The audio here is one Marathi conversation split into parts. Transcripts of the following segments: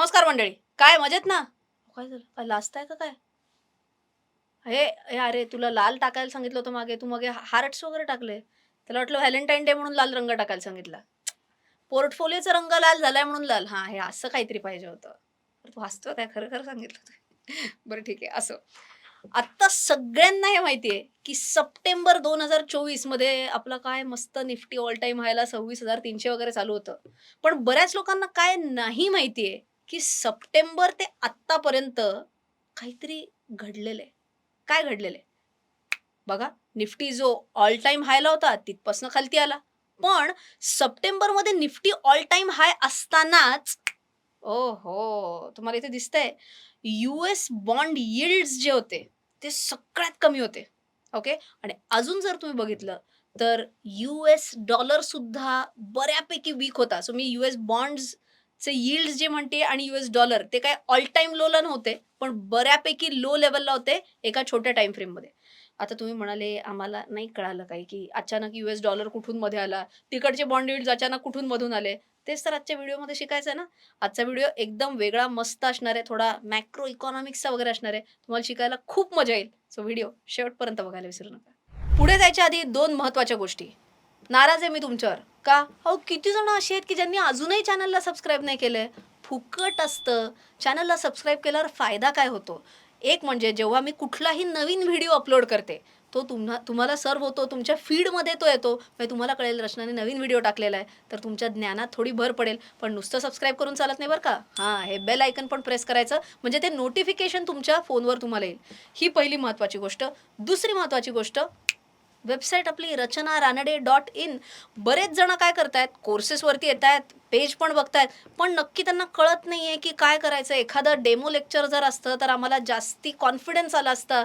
नमस्कार मंडळी. काय मजेत ना? काय झालं? काय लाजताय का काय? हे अरे तुला लाल टाकायला सांगितलं होतं मागे. तू मागे हार्ट्स वगैरे टाकले. त्याला वाटलं व्हॅलेंटाईन डे म्हणून लाल रंग टाकायला सांगितला. पोर्टफोलिओचा रंग लाल झालाय म्हणून लाल. हा हे असं काहीतरी पाहिजे होतं. तू हसतो काय? खरं खरं सांगितलं बरं ठीक आहे असं. आत्ता सगळ्यांना हे माहितीये की सप्टेंबर दोन हजार चोवीसमध्ये आपला काय मस्त निफ्टी ऑल टाइम व्हायला सव्वीस हजार तीनशे वगैरे चालू होतं. पण बऱ्याच लोकांना काय नाही माहितीये की सप्टेंबर ते आत्तापर्यंत काहीतरी घडलेलं आहे काय घडलेलं आहे बघा निफ्टी जो ऑल टाइम हायला होता तिथपासनं खालती आला. पण सप्टेंबरमध्ये निफ्टी ऑल टाइम हाय असतानाच ओ हो तुम्हाला इथे दिसतंय यू एस बॉन्ड यिल्ड्स जे होते ते सगळ्यात कमी होते. ओके आणि अजून जर तुम्ही बघितलं तर यू एस डॉलर सुद्धा बऱ्यापैकी वीक होता. सो मी यू एस बॉन्ड्स चे यिल्ड जे म्हणते आणि युएस डॉलर ते काय ऑल टाइम लोला नव्हते पण बऱ्यापैकी लो लेवलला होते एका छोट्या टाइम फ्रेममध्ये आता तुम्ही म्हणाले आम्हाला नाही कळालं काही की अचानक युएस डॉलर कुठून मध्ये आला तिकडचे बॉन्ड यिल्ड अचानक कुठून मधून आले तेच तर आजच्या व्हिडिओमध्ये शिकायचं आहे ना? आजचा व्हिडिओ एकदम वेगळा मस्त असणार आहे थोडा मॅक्रो इकॉनॉमिक्सचा वगैरे असणार आहे तुम्हाला शिकायला खूप मजा येईल. सो व्हिडिओ शेवटपर्यंत बघायला विसरू नका. पुढे जायच्या आधी दोन महत्त्वाच्या गोष्टी. नाराज आहे मी तुमच्यावर. का? अहो किती जण अशी आहेत की ज्यांनी अजूनही चॅनलला सबस्क्राईब नाही केलंय? फुकट असतं. चॅनलला सबस्क्राईब केल्यावर फायदा काय होतो? एक म्हणजे जेव्हा मी कुठलाही नवीन व्हिडिओ अपलोड करते तो तुम्हा तुम्हाला सर्व होतो तुमच्या फीडमध्ये तो येतो. म्हणजे तुम्हाला कळेल रचनाने नवीन व्हिडिओ टाकलेला आहे. तर तुमच्या ज्ञानात थोडी भर पडेल. पण नुसतं सबस्क्राईब करून चालत नाही बरं का? हां हे बेल आयकन पण प्रेस करायचं. म्हणजे ते नोटिफिकेशन तुमच्या फोनवर तुम्हाला येईल. ही पहिली महत्त्वाची गोष्ट. दुसरी महत्त्वाची गोष्ट वेबसाईट आपली रचना रानडे डॉट इन. बरेच जण काय करतायत कोर्सेसवरती येत आहेत पेज पण बघतायत पण नक्की त्यांना कळत नाही आहे की काय करायचं. एखादं डेमो लेक्चर जर असतं तर आम्हाला जास्ती कॉन्फिडन्स आला असता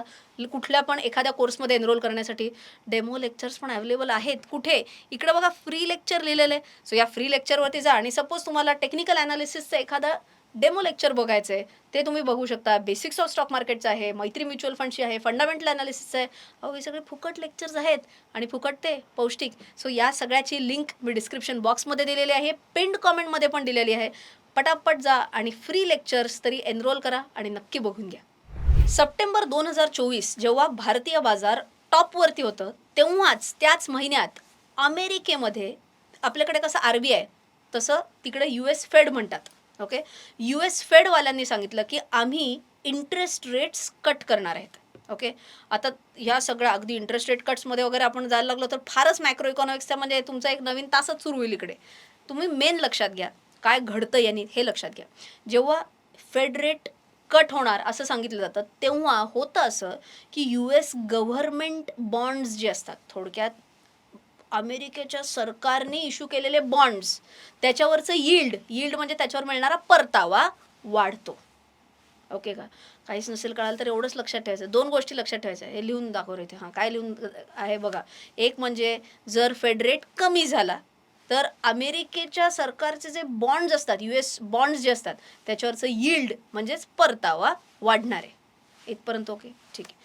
कुठल्या पण एखाद्या कोर्समध्ये एनरोल करण्यासाठी. डेमो लेक्चर्स पण अवेलेबल आहेत. कुठे? इकडे बघा फ्री लेक्चर लिहिलेलं आहे. सो या फ्री लेक्चरवरती जा. आणि सपोज तुम्हाला टेक्निकल अनालिसिसचं एखादा डेमो लेक्चर बघायचं आहे ते तुम्ही बघू शकता. बेसिक्स ऑफ स्टॉक मार्केटचं आहे मैत्री म्युच्युअल फंडची आहे फंडामेंटल अनालिसिसचं आहे. अहो हे सगळे फुकट लेक्चर्स आहेत आणि फुकट ते पौष्टिक. सो या सगळ्याची लिंक मी डिस्क्रिप्शन बॉक्समध्ये दिलेली आहे. पिंड कॉमेंटमध्ये पण दिलेली आहे. पटापट जा आणि फ्री लेक्चर्स तरी एनरोल करा आणि नक्की बघून घ्या. सप्टेंबर दोन हजार चोवीस जेव्हा भारतीय बाजार टॉपवरती होतं तेव्हाच त्याच महिन्यात अमेरिकेमध्ये आपल्याकडे कसं आर बी आय तसं तिकडे यू एस फेड म्हणतात. ओके यू एस फेडवाल्यांनी सांगितलं की आम्ही इंटरेस्ट रेट्स कट करणार आहेत. ओके आता ह्या सगळ्या अगदी इंटरेस्ट रेट कट्समध्ये वगैरे आपण जायला लागलो तर फारच मॅक्रो इकॉनॉमिक्सचा म्हणजे तुमचा एक नवीन तासच सुरू होईल इकडे. तुम्ही मेन लक्षात घ्या. काय घडतं यांनी हे लक्षात घ्या. जेव्हा फेड रेट कट होणार असं सांगितलं जातं तेव्हा होतं असं की यू एस गव्हर्मेंट बॉन्ड्स जे असतात थोडक्यात अमेरिकेच्या सरकारने इश्यू केलेले बॉन्ड्स त्याच्यावरचं यील्ड यील्ड म्हणजे त्याच्यावर मिळणारा परतावा वाढतो. ओके का? काहीच नसेल कळालं तर एवढंच लक्षात ठेवायचं. दोन गोष्टी लक्षात ठेवायच्या. हे लिहून दाखव इथे. हां काय लिहून आहे बघा. एक म्हणजे जर फेड रेट कमी झाला तर अमेरिकेच्या सरकारचे जे बॉन्ड्स असतात यू एस बॉन्ड्स जे असतात त्याच्यावरचं यील्ड म्हणजेच परतावा वाढणार. आहे इथपर्यंत ओके ठीक आहे.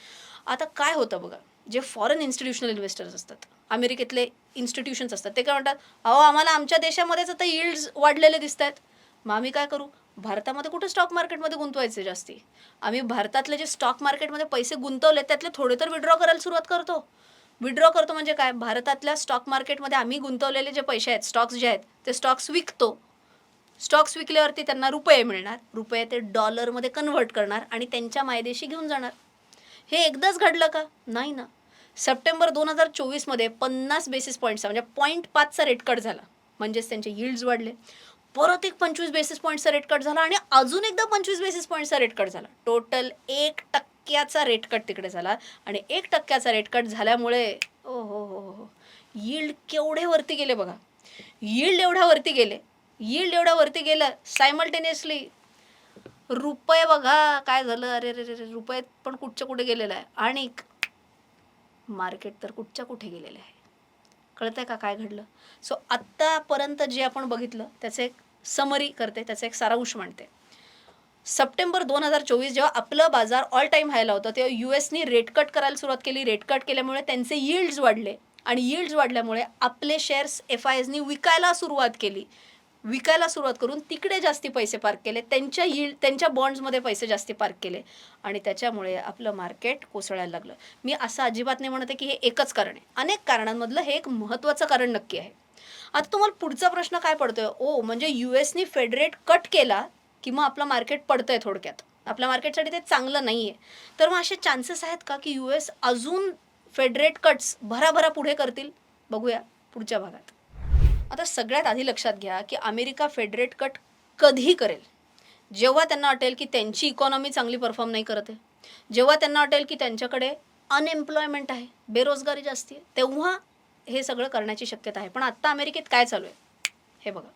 आता काय होतं बघा? जे फॉरेन इन्स्टिट्यूशनल इन्व्हेस्टर्स असतात अमेरिकेतले इन्स्टिट्यूशन्स असतात ते काय म्हणतात अहो आम्हाला आमच्या देशामध्येच आता यील्ड्स वाढलेले दिसत आहेत मग आम्ही काय करू? भारतामध्ये कुठे स्टॉक मार्केटमध्ये गुंतवायचे जास्ती? आम्ही भारतातले जे स्टॉक मार्केटमध्ये पैसे गुंतवले त्यातले थोडे तर विड्रॉ करायला सुरुवात करतो. विड्रॉ करतो म्हणजे काय? भारतातल्या स्टॉक मार्केटमध्ये आम्ही गुंतवलेले जे पैसे आहेत स्टॉक्स जे आहेत ते स्टॉक्स विकतो. स्टॉक्स विकल्यावरती त्यांना रुपये मिळणार. रुपये ते डॉलरमध्ये कन्व्हर्ट करणार आणि त्यांच्या मायदेशी घेऊन जाणार. हे एकदाच घडलं का? नाही ना. सप्टेंबर दोन हजार चोवीसमध्ये पन्नास बेसिस पॉईंट्सचा म्हणजे पॉईंट पाचचा रेट कट झाला. म्हणजेच त्यांचे यील्ड्स वाढले. परत एक पंचवीस बेसिस पॉईंटचा रेट कट झाला आणि अजून एकदा पंचवीस बेसिस पॉईंटचा रेट कट झाला. टोटल एक टक्क्याचा रेट कट तिकडे झाला आणि एक टक्क्याचा रेट कट झाल्यामुळे ओ हो हो हो. यील्ड केवढे वरती गेले बघा. यील्ड एवढ्या वरती गेले. यील्ड एवढ्या वरती गेलं सायमल्टेनियसली रुपये बघा काय झालं? अरे रे रे रुपये पण कुठच्या कुठे गेलेलं आहे? आणि मार्केट तर कुठच्या कुठे गेलेलं आहे? कळतंय का काय घडलं? सो आत्तापर्यंत जे आपण बघितलं त्याचं एक समरी करते त्याचं एक सारांश मांडते. सप्टेंबर दोन हजार चोवीस जेव्हा आपलं बाजार ऑल टाईम व्हायला होतं तेव्हा यू एसनी रेट कट करायला सुरुवात केली. रेट कट केल्यामुळे त्यांचे यील्ड्स वाढले. आणि यील्ड्स वाढल्यामुळे आपले शेअर्स एफ आय एसनी विकायला सुरुवात केली. विकायला सुरुवात करून तिकडे जास्ती पैसे पार्क केले. त्यांच्या yield त्यांच्या बॉन्ड्समध्ये पैसे जास्ती पार्क केले. आणि त्याच्यामुळे आपलं मार्केट कोसळायला लागलं. मी असं अजिबात नाही म्हणते की हे एकच कारण आहे. अनेक कारणांमधलं हे एक महत्त्वाचं कारण नक्की आहे. आता तुम्हाला पुढचा प्रश्न काय पडतोय? ओ म्हणजे यू एसनी फेडरेट कट केला की मग आपलं मार्केट पडतंय थोडक्यात. आपल्या मार्केटसाठी ते चांगलं नाही आहे तर मग असे चान्सेस आहेत का की यू एस अजून फेडरेट कट्स भराभरा पुढे करतील? बघूया पुढच्या भागात. आता सगळ्यात आधी लक्षात घ्या की अमेरिका फेडरेट कट कधी करेल. जेव्हा त्यांना वाटेल की त्यांची इकॉनॉमी चांगली परफॉर्म नाही करत आहे जेव्हा त्यांना वाटेल की त्यांच्याकडे अनएम्प्लॉयमेंट आहे बेरोजगारी जास्ती आहे तेव्हा हे सगळं करण्याची शक्यता आहे. पण आत्ता अमेरिकेत काय चालू आहे? हे बघा.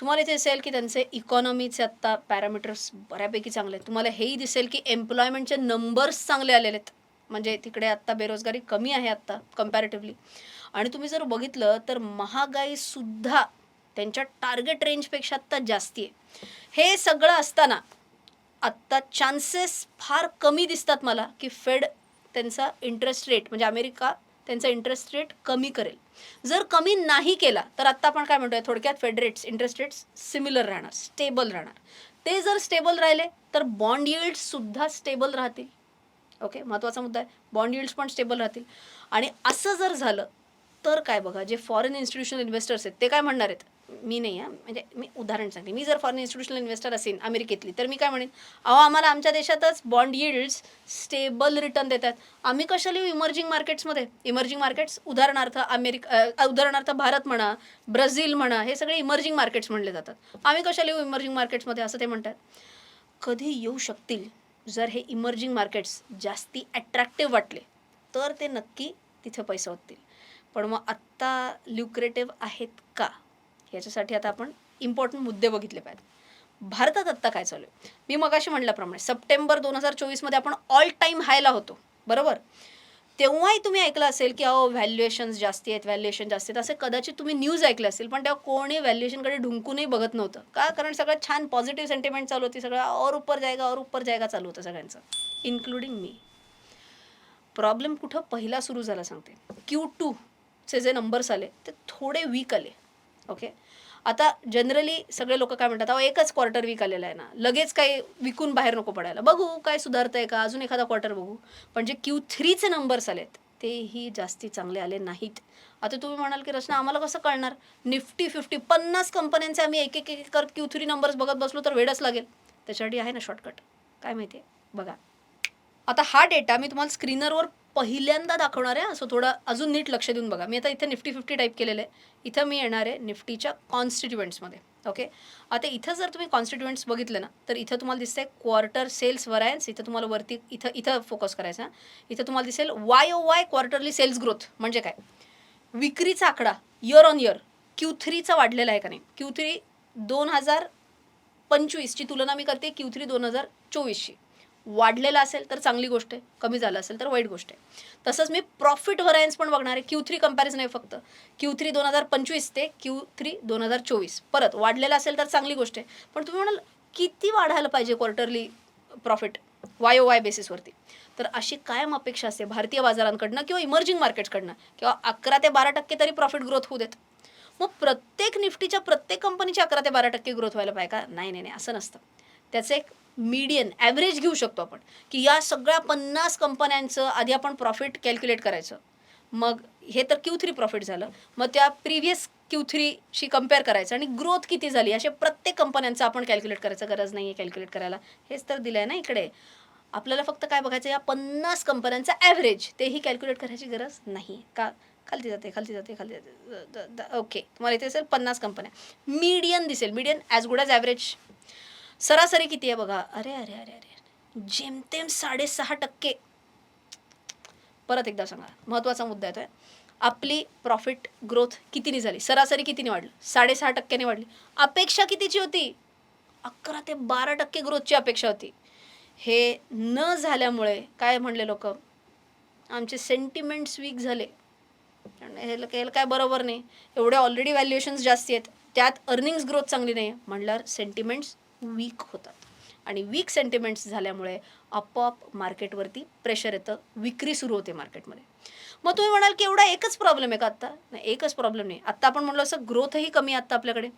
तुम्हाला इथे दिसेल की त्यांचे इकॉनॉमीचे आत्ता पॅरामीटर्स बऱ्यापैकी चांगले आहेत. तुम्हाला हेही दिसेल की एम्प्लॉयमेंटचे नंबर्स चांगले आलेले आहेत. म्हणजे तिकडे आत्ता बेरोजगारी कमी आहे आत्ता कम्पॅरेटिव्हली आणि तुम्ही जर बघितलं तर महागाईसुद्धा त्यांच्या टार्गेट रेंजपेक्षा आत्ता जास्ती आहे. हे सगळं असताना आत्ता चान्सेस फार कमी दिसतात मला की फेड त्यांचा इंटरेस्ट रेट म्हणजे अमेरिका त्यांचा इंटरेस्ट रेट कमी करेल. जर कमी नाही केला तर आत्ता आपण काय म्हणतोय थोडक्यात Fed rates interest rates similar राहणार स्टेबल राहणार. ते जर स्टेबल राहिले तर बॉन्ड सुद्धा स्टेबल राहतील. ओके महत्त्वाचा मुद्दा आहे बॉन्ड yields पण स्टेबल राहतील. आणि असं जर झालं तर काय बघा जे फॉरेन इन्स्टिट्यूशनल इन्व्हेस्टर्स आहेत ते काय म्हणणार आहेत? मी नाही आहे म्हणजे मी उदाहरण सांगते. मी जर फॉरेन इन्स्टिट्यूशनल इन्व्हेस्टर असेल अमेरिकेतली तर मी काय म्हणेन? अहो आम्हाला आमच्या देशातच बॉन्ड यील्ड्स स्टेबल रिटर्न देतात. आम्ही कशाला येऊ इमर्जिंग मार्केट्समध्ये इमर्जिंग मार्केट्स उदाहरणार्थ अमेरिका उदाहरणार्थ भारत म्हणा ब्राझील म्हणा हे सगळे इमर्जिंग मार्केट्स म्हणले जातात. आम्ही कशाला येऊ इमर्जिंग मार्केट्समध्ये असं ते म्हणतात? कधी येऊ शकतील? जर हे इमर्जिंग मार्केट्स जास्ती अट्रॅक्टिव्ह वाटले तर ते नक्की तिथे पैसे होतील पण मग आत्ता ल्युक्रेटिव्ह आहेत का? याच्यासाठी आता आपण इम्पॉर्टंट मुद्दे बघितले पाहिजेत. भारतात आत्ता काय चालू आहे? मी मगाशी म्हटल्याप्रमाणे सप्टेंबर दोन हजार चोवीसमध्ये आपण ऑल टाईम हायला होतो. बरोबर? तेव्हाही तुम्ही ऐकलं असेल की अहो व्हॅल्युएशन्स जास्ती आहेत व्हॅल्युएशन जास्ती आहेत. असे कदाचित तुम्ही न्यूज ऐकले असेल पण तेव्हा कोणी व्हॅल्युएशनकडे ढुंकूनही बघत नव्हतं. का? कारण सगळं छान पॉझिटिव्ह सेंटिमेंट चालू होती. सगळं और ऊपर जायगा और ऊपर जायगा चालू होतं सगळ्यांचं. इन्क्लुडिंग मी प्रॉब्लेम कुठं पहिला सुरू झाला सांगते. क्यू टू चे जे नंबर्स आले ते थोडे वीक आले. ओके आता जनरली सगळे लोक काय म्हणतात अहो एकच क्वार्टर वीक आलेला आहे ना. लगेच काही विकून बाहेर नको पडायला. बघू काय सुधारतंय का? अजून एखादा क्वार्टर बघू. पण जे क्यू थ्रीचे नंबर्स आलेत तेही जास्ती चांगले आले नाहीत. आता तुम्ही म्हणाल की रचना आम्हाला कसं कळणार? निफ्टी फिफ्टी पन्नास कंपन्यांचे आम्ही एक एक एक कर क्यू थ्री नंबर्स बघत बसलो तर वेळच लागेल. त्याच्यासाठी आहे ना शॉर्टकट काय माहिती आहे बघा. आता हा डेटा मी तुम्हाला स्क्रीनरवर पहिल्यांदा दाखवणार आहे. असं थोडं अजून नीट लक्ष देऊन बघा. मी आता इथे निफ्टी फिफ्टी टाईप केलेलं आहे. इथं मी येणार आहे निफ्टीच्या कॉन्स्टिट्युएंट्समध्ये ओके आता इथं जर तुम्ही कॉन्स्टिट्युएंट्स बघितलं ना तर इथं तुम्हाला दिसतंय क्वार्टर सेल्स वरायन्स इथं तुम्हाला वरती इथं इथं फोकस करायचा इथं तुम्हाला दिसेल Y O Y quarterly sales growth म्हणजे काय? विक्रीचा आकडा इयर ऑन इयर क्यू थ्रीचा वाढलेला आहे का नाही? क्यू थ्री दोन हजार पंचवीसची तुलना मी करते. क्यू थ्री दोन हजार चोवीसची वाढलेला असेल तर चांगली गोष्ट आहे कमी झालं असेल तर वाईट गोष्ट आहे. तसंच मी प्रॉफिट व्हरायन्स पण बघणार आहे. क्यू थ्री कंपॅरिझन आहे फक्त. क्यू थ्री दोन हजार पंचवीस ते क्यू थ्री दोन हजार चोवीस. परत वाढलेला असेल तर चांगली गोष्ट आहे. पण तुम्ही म्हणाल किती वाढायला पाहिजे quarterly profit Y O Y बेसिसवरती तर अशी कायम अपेक्षा असते भारतीय बाजारांकडनं किंवा इमर्जिंग मार्केट्सकडनं किंवा अकरा ते बारा टक्के तरी प्रॉफिट ग्रोथ होऊ देत. मग प्रत्येक निफ्टीच्या प्रत्येक कंपनीची अकरा ते बारा टक्के ग्रोथ व्हायला पाहिजे का? नाही नाही नाही. असं नसतं. त्याचं एक मीडियन ॲव्हरेज घेऊ शकतो आपण. की या सगळ्या पन्नास कंपन्यांचं आधी आपण प्रॉफिट कॅल्क्युलेट करायचं. मग हे तर क्यू थ्री प्रॉफिट झालं. मग त्या प्रिव्हियस क्यू थ्रीशी कंपेअर करायचं आणि ग्रोथ किती झाली? असे प्रत्येक कंपन्यांचं आपण कॅल्क्युलेट करायचं. गरज नाही आहे कॅल्क्युलेट करायला. हेच तर दिलं आहे ना इकडे. आपल्याला फक्त काय बघायचं या पन्नास कंपन्यांचं ॲव्हरेज तेही कॅल्क्युलेट करायची गरज नाही का? खालती जाते खालती जाते खालती जाते. ओके तुम्हाला इथे असेल पन्नास कंपन्या मीडियन दिसेल. Median as good as average सरासरी किती आहे बघा? अरे अरे अरे अरे जेमतेम साडेसहा टक्के. परत एकदा सांगा. महत्त्वाचा मुद्दा येतोय. आपली प्रॉफिट ग्रोथ कितीने झाली? सरासरी कितीने वाढली? साडेसहा टक्क्याने वाढली. अपेक्षा कितीची होती? अकरा ते बारा टक्के ग्रोथची अपेक्षा होती. हे न झाल्यामुळे काय म्हणले लोक? आमचे सेंटिमेंट्स वीक झाले. आणि हे काय बरोबर नाही. एवढे ऑलरेडी व्हॅल्युएशन्स जास्ती आहेत. त्यात अर्निंग्स ग्रोथ चांगली नाही आहे सेंटिमेंट्स वीक होतात. आणि वीक सेंटिमेंट्स झाल्यामुळे आपोआप मार्केटवरती प्रेशर येतं विक्री सुरू होते मार्केटमध्ये मग तुम्ही म्हणाल की एवढा एकच प्रॉब्लेम आहे का आत्ता? नाही एकच प्रॉब्लेम नाही. आत्ता आपण म्हणलो असं ग्रोथही कमी आहे आत्ता आपल्याकडे.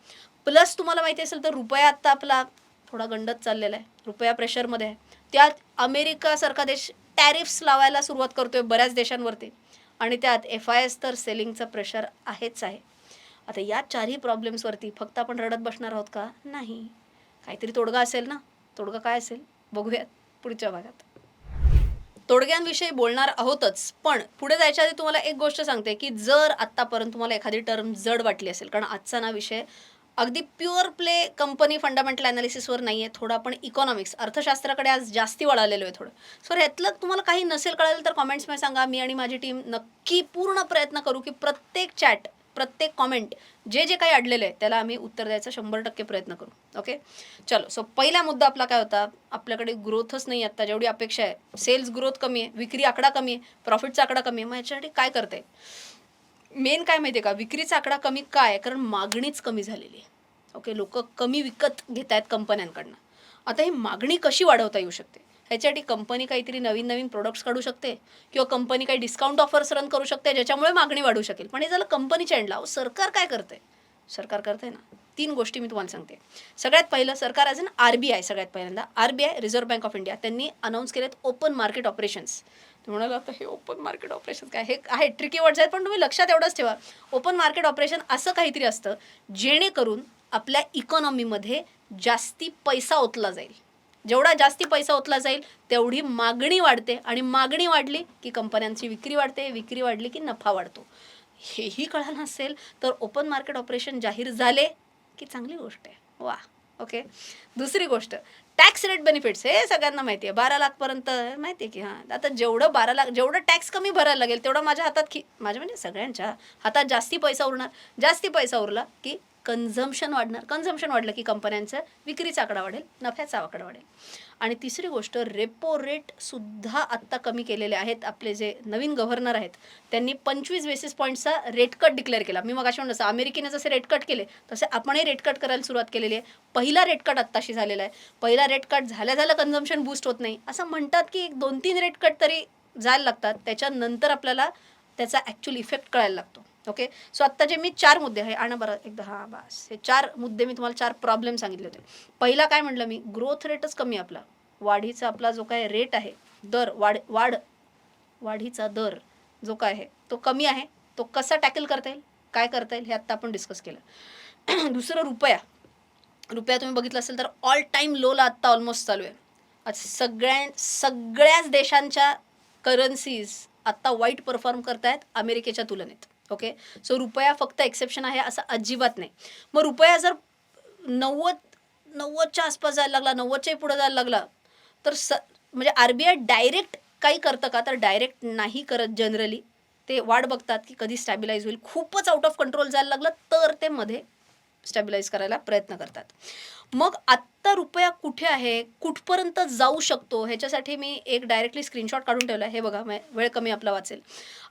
प्लस तुम्हाला माहिती असेल तर रुपया आत्ता आपला थोडा गंडत चाललेला आहे. रुपया प्रेशरमध्ये आहे. त्यात अमेरिकासारखा देश टॅरिफ्स लावायला सुरुवात करतोय बऱ्याच देशांवरती. आणि त्यात एफ आय एस तर सेलिंगचं प्रेशर आहेच आहे. आता या चारही प्रॉब्लेम्सवरती फक्त आपण रडत बसणार आहोत का? नाही. काहीतरी तोडगा असेल ना तोडगा काय असेल? बघूयात पुढच्या भागात. तोडग्यांविषयी बोलणार आहोतच पण पुढे जायच्या आधी तुम्हाला एक गोष्ट सांगते की जर आत्तापर्यंत तुम्हाला एखादी टर्म जड वाटली असेल कारण आजचा ना विषय अगदी प्युअर प्ले कंपनी फंडामेंटल अनालिसिसवर नाही आहे थोडं आपण इकॉनॉमिक्स अर्थशास्त्राकडे आज जास्ती वळालेलो आहे थोडं. सो ह्यातलं तुम्हाला काही नसेल कळालं तर कॉमेंट्समध्ये सांगा मी आणि माझी टीम नक्की पूर्ण प्रयत्न करू की प्रत्येक चॅट प्रत्येक कॉमेंट जे जे काही अडलेलं आहे त्याला आम्ही उत्तर द्यायचा शंभर टक्के प्रयत्न करू. ओके चलो सो पहिला मुद्दा आपला काय होता? आपल्याकडे ग्रोथच नाही आता जेवढी अपेक्षा आहे. सेल्स ग्रोथ कमी आहे विक्री आकडा कमी आहे प्रॉफिटचा आकडा कमी आहे. मग याच्यासाठी काय करते मेन काय माहिती आहे का? विक्रीचा आकडा कमी काय? कारण मागणीच कमी झालेली आहे. ओके लोक कमी विकत घेत आहेत कंपन्यांकडनं. आता ही मागणी कशी वाढवता येऊ शकते? ह्याच्यासाठी कंपनी काहीतरी नवीन नवीन प्रोडक्ट्स काढू शकते किंवा कंपनी काही डिस्काउंट ऑफर्स रन करू शकते ज्याच्यामुळे मागणी वाढू शकेल. पण हे झालं कंपनीच्या एंडला सरकार काय करते? सरकार करते ना. तीन गोष्टी मी तुम्हाला सांगते. सगळ्यात पहिलं सरकार as an R B I सगळ्यात पहिल्यांदा. R B I Reserve Bank of India त्यांनी अनाऊन्स केलेत ओपन मार्केट ऑपरेशन्स तुम्ही म्हणाल आता हे ओपन मार्केट ऑपरेशन काय? हे आहे ट्रिकी वर्ड्स आहेत पण तुम्ही लक्षात एवढंच ठेवा. ओपन मार्केट ऑपरेशन असं काहीतरी असतं जेणेकरून आपल्या इकॉनॉमीमध्ये जास्ती पैसा ओतला जाईल. जेवढा जास्ती पैसा ओतला जाईल तेवढी मागणी वाढते. आणि मागणी वाढली की कंपन्यांची विक्री वाढते विक्री वाढली की नफा वाढतो. हेही कळलं नसेल तर ओपन मार्केट ऑपरेशन जाहीर झाले की चांगली गोष्ट आहे. वा ओके दुसरी गोष्ट टॅक्स रेट बेनिफिट्स हे सगळ्यांना माहिती आहे. बारा लाखपर्यंत माहिती आहे की हां. आता जेवढं बारा लाख जेवढं टॅक्स कमी भरायला लागेल तेवढं माझ्या हातात की माझ्या म्हणजे सगळ्यांच्या हातात जास्ती पैसा उरणार. जास्ती पैसा उरला की कन्झम्शन वाढणार. कन्झम्शन वाढलं की कंपन्यांचं विक्रीचा आकडा वाढेल नफ्याचा आकडा वाढेल. आणि तिसरी गोष्ट रेपो रेटसुद्धा आत्ता कमी केलेले आहेत. आपले जे नवीन गव्हर्नर आहेत त्यांनी पंचवीस बेसिस पॉईंटचा रेट कट डिक्लेअर केला. मी मग अशा म्हणलं जसं अमेरिकेने जसे रेट कट केले तसे आपणही रेट कट करायला सुरुवात केलेली आहे. पहिला रेट कट आत्ताशी झालेला आहे. पहिला रेट कट झाल्या झालं कन्झम्शन बूस्ट होत नाही. असं म्हणतात की एक दोन तीन रेट कट तरी जायला लागतात. त्याच्यानंतर आपल्याला त्याचा ॲक्च्युअल इफेक्ट कळायला लागतो. ओके सो आत्ता जे मी चार मुद्दे आहे आणा बरं एकदा. हां बस. हे चार मुद्दे मी तुम्हाला चार प्रॉब्लेम सांगितले होते. पहिला काय म्हटलं मी? ग्रोथ रेटच कमी आहे आपला. वाढीचा आपला जो काय रेट आहे दर वाढ वाढ वाढीचा दर जो काय आहे तो कमी आहे. तो कसा टॅकल करता येईल? काय करता येईल? हे आत्ता आपण डिस्कस केलं. दुसरं रुपया. रुपया तुम्ही बघितलं असेल तर ऑल टाईम लोला आत्ता ऑलमोस्ट चालू आहे. आज सगळ्या सगळ्याच देशांच्या करन्सीज आत्ता वाईट परफॉर्म करतायत अमेरिकेच्या तुलनेत. ओके? सो रुपया फक्त एक्सेप्शन आहे असं अजिबात नाही. मग रुपया जर नव्वद नव्वदच्या आसपास जायला लागला नव्वदच्याही पुढे जायला लागला तर स म्हणजे आर बी आय डायरेक्ट काही करतं का? तर डायरेक्ट नाही करत जनरली ते वाट बघतात की कधी स्टॅबिलाईज होईल. खूपच आउट ऑफ कंट्रोल जायला लागलं तर ते मध्ये स्टॅबिलाईज करायला प्रयत्न करतात. मग आत्ता रुपया कुठे आहे? कुठपर्यंत जाऊ शकतो? ह्याच्यासाठी मी एक डायरेक्टली स्क्रीनशॉट काढून ठेवला आहे. हे बघा वेळ कमी आपला वाचेल.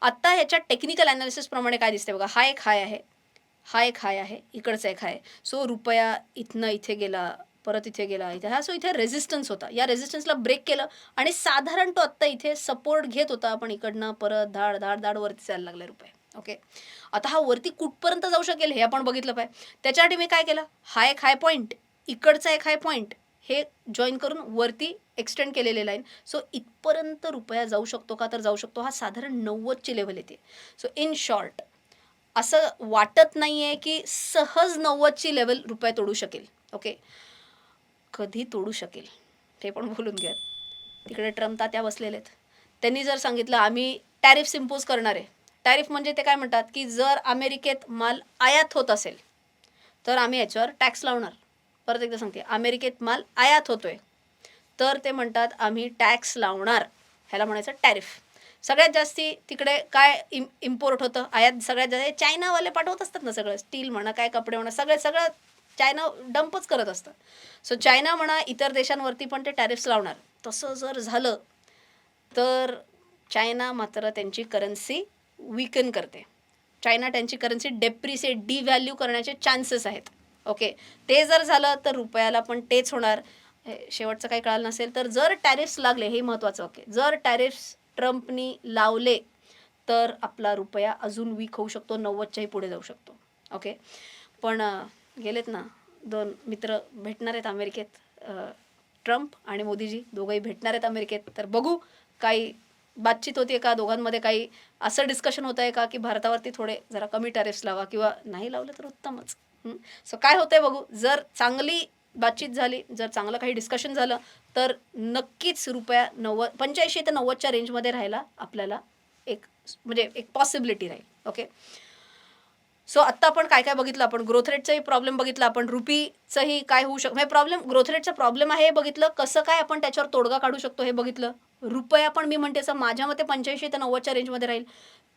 आत्ता ह्याच्या टेक्निकल अनालिसिसप्रमाणे काय दिसते बघा. हा एक हाय आहे. हा एक हाय आहे. इकडचा एक हाय सो रुपया इथनं इथे गेला परत इथे गेला इथे. हा सो इथे रेझिस्टन्स होता. या रेझिस्टन्सला ब्रेक केलं आणि साधारण तो आत्ता इथे सपोर्ट घेत होता. पण इकडनं परत धाड धाड धाड वरती जायला लागले रुपये. ओके आता हा वरती कुठपर्यंत जाऊ शकेल हे आपण बघितलं पाहिजे त्याच्यासाठी मी काय केलं? हा एक हाय पॉईंट इकडचा एक हाय पॉईंट हे जॉईन करून वरती एक्सटेंड केलेले लाईन सो इथपर्यंत रुपया जाऊ शकतो का तर जाऊ शकतो. हा साधारण नव्वदची लेवल येते. सो इन शॉर्ट असं वाटत नाही आहे की सहज नव्वदची लेवल रुपया तोडू शकेल. ओके कधी तोडू शकेल? ते पण बोलून घ्या. तिकडे ट्रम्प तात्या बसलेले आहेत. त्यांनी जर सांगितलं आम्ही टॅरिफ्स इम्पोज करणार आहे. टॅरिफ म्हणजे ते काय म्हणतात की जर अमेरिकेत माल आयात होत असेल तर आम्ही याच्यावर टॅक्स लावणार. परत एकदा सांगते अमेरिकेत माल आयात होतोय तर ते म्हणतात आम्ही टॅक्स लावणार. ह्याला म्हणायचं टॅरिफ. सगळ्यात जास्ती तिकडे काय इम इम्पोर्ट होतं? आयात सगळ्यात जास्त चायनावाले पाठवत असतात ना सगळं. स्टील म्हणा काय कपडे म्हणा सगळे सगळं चायना डंपच करत असतं. सो चायना म्हणा इतर देशांवरती पण ते टॅरिफ्स लावणार. तसं जर झालं तर चायना मात्र त्यांची करन्सी विकन करते. चायना त्यांची करन्सी डेप्रिसिएट डिव्हॅल्यू करण्याचे चान्सेस आहेत. ओके ते जर झालं तर रुपयाला पण तेच होणार. हे शेवटचं काही कळालं नसेल तर जर टॅरिफ्स लागले हे महत्त्वाचं ओके जर टॅरिफ्स ट्रम्पनी लावले तर आपला रुपया अजून वीक होऊ शकतो नव्वदच्याही पुढे जाऊ शकतो. ओके पण गेलेत ना दोन मित्र भेटणार आहेत अमेरिकेत. ट्रम्प आणि मोदीजी दोघंही भेटणार आहेत अमेरिकेत. तर बघू काही बातचीत होती का? दोघांमध्ये काही असं डिस्कशन होत आहे का? की भारतावरती थोडे जरा कमी टॅरिफ्स लावा किंवा नाही लावलं तर उत्तमच. सो काय होतंय बघू. जर चांगली बातचीत झाली जर चांगलं काही डिस्कशन झालं तर नक्कीच रुपया नव्वद पंच्याऐंशी ते नव्वदच्या रेंजमध्ये राहायला आपल्याला एक म्हणजे एक पॉसिबिलिटी राहील. ओके सो आत्ता आपण काय काय बघितलं? आपण ग्रोथ रेटचाही प्रॉब्लेम बघितला आपण रुपीचंही काय होऊ शक म्हणजे प्रॉब्लेम ग्रोथ रेटचा प्रॉब्लेम आहे हे बघितलं. कसं काय आपण त्याच्यावर तोडगा काढू शकतो हे बघितलं? रुपया पण मी म्हणते असं माझ्या मते पंच्याऐंशी ते नव्वदच्या रेंजमध्ये राहील.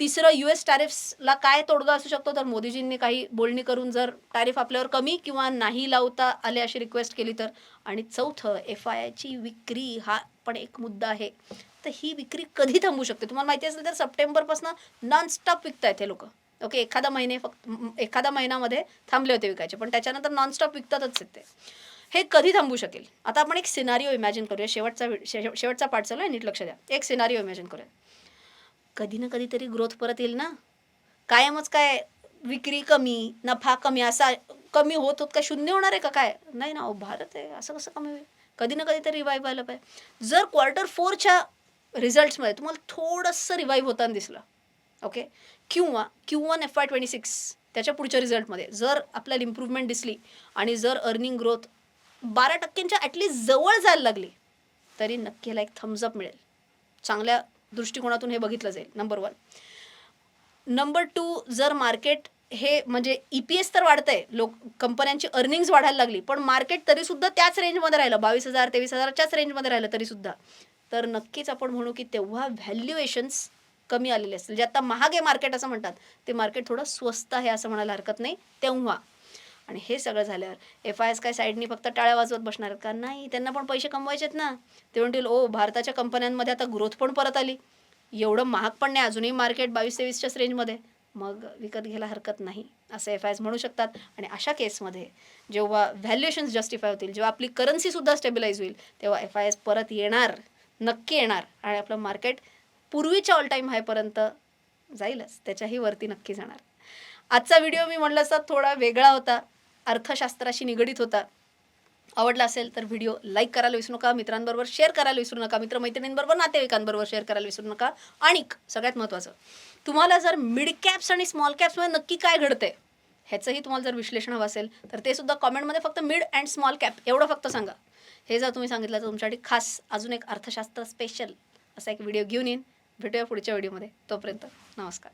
तिसरं यू एस टॅरिफ्सला काय तोडगा असू शकतो? तर मोदीजींनी काही बोलणी करून जर टॅरिफ आपल्यावर कमी किंवा नाही लावता आले अशी रिक्वेस्ट केली तर. आणि चौथं एफ आय आयची विक्री हा पण एक मुद्दा आहे. तर ही विक्री कधी थांबू शकते? तुम्हाला माहिती असेल तर सप्टेंबरपासून नॉनस्टॉप विकतायत हे लोक. ओके एखादा महिने फक्त एखादा महिन्यामध्ये थांबले होते विकायचे पण त्याच्यानंतर नॉनस्टॉप विकतातच येते हे कधी थांबू शकेल? आता आपण एक सिनारिओ इमॅजिन करूया. शेवटचा शे- शेवटचा पार्ट चालू आहे नीट लक्ष द्या. एक सिनारिओ इमॅजिन करूया. कधी ना कधीतरी ग्रोथ परत येईल ना? कायमच काय विक्री कमी नफा कमी असा कमी होत होत काय शून्य होणार आहे का काय? नाही ना अहो भारत आहे असं कसं कमी होईल? कधी ना कधीतरी रिवाईव्ह व्हायला पाहिजे. जर क्वार्टर फोरच्या रिझल्ट्समध्ये तुम्हाला थोडंसं रिवाईव्ह होताना दिसलं ओके किंवा Q one F I twenty six त्याच्या पुढच्या रिझल्टमध्ये जर आपल्याला इम्प्रूव्हमेंट दिसली आणि जर अर्निंग ग्रोथ बारा टक्क्यांच्या ॲटलीस्ट जवळ जायला लागली तरी नक्की ह्याला एक थम्सअप मिळेल. चांगल्या दृष्टिकोनातून हे बघितलं जाईल नंबर वन नंबर टू जर मार्केट हे म्हणजे ई पी एस तर वाढतंय लोक कंपन्यांची अर्निंग्ज वाढायला लागली पण मार्केट तरीसुद्धा त्याच रेंजमध्ये राहिलं बावीस हजार तेवीस हजारच्याच रेंजमध्ये राहिलं तरीसुद्धा. तर नक्कीच आपण म्हणू की तेव्हा व्हॅल्युएशन्स कमी आलेले असतील. जे आता महाग आहे मार्केट असं म्हणतात ते मार्केट थोडं स्वस्त आहे असं म्हणायला हरकत नाही. तेव्हा आणि हे सगळं झाल्यावर एफ आय एस काय साईडनी फक्त टाळ्या वाजवत बसणार का नाही त्यांना पण पैसे कमवायचेत ना. ते म्हणतील ओ भारताच्या कंपन्यांमध्ये आता ग्रोथ पण परत आली. एवढं महाग पण नाही अजूनही मार्केट बावीस तेवीसच्याच रेंजमध्ये मग विकत घ्यायला हरकत नाही असं एफ आय एस म्हणू शकतात. आणि अशा केसमध्ये जेव्हा व्हॅल्युएशन्स जस्टिफाय होतील जेव्हा आपली करन्सीसुद्धा स्टेबिलाईज होईल तेव्हा एफ आय एस परत येणार नक्की येणार. आणि आपलं मार्केट पूर्वीच्या ऑल टाईम हायपर्यंत जाईलच त्याच्याही वरती नक्की जाणार. आजचा व्हिडिओ मी म्हणलं असता थोडा वेगळा होता. अर्थशास्त्राशी निगडीत होता. आवडला असेल तर व्हिडिओ लाईक करायला विसरू नका मित्रांबरोबर शेअर करायला विसरू नका मित्रमैत्रिणींबरोबर नातेवाईकांबरोबर शेअर करायला विसरू नका. आणि सगळ्यात महत्त्वाचं तुम्हाला जर मिड कॅप्स आणि स्मॉल कॅप्समध्ये नक्की काय घडतंय ह्याचंही तुम्हाला जर विश्लेषण हवं असेल तर ते सुद्धा कॉमेंटमध्ये फक्त मिड अँड स्मॉल कॅप एवढं फक्त सांगा. हे जर तुम्ही सांगितलं तर तुमच्यासाठी खास अजून एक अर्थशास्त्र स्पेशल असा एक व्हिडिओ घेऊन येईन. भेटूया पुढच्या व्हिडिओमध्ये तोपर्यंत नमस्कार.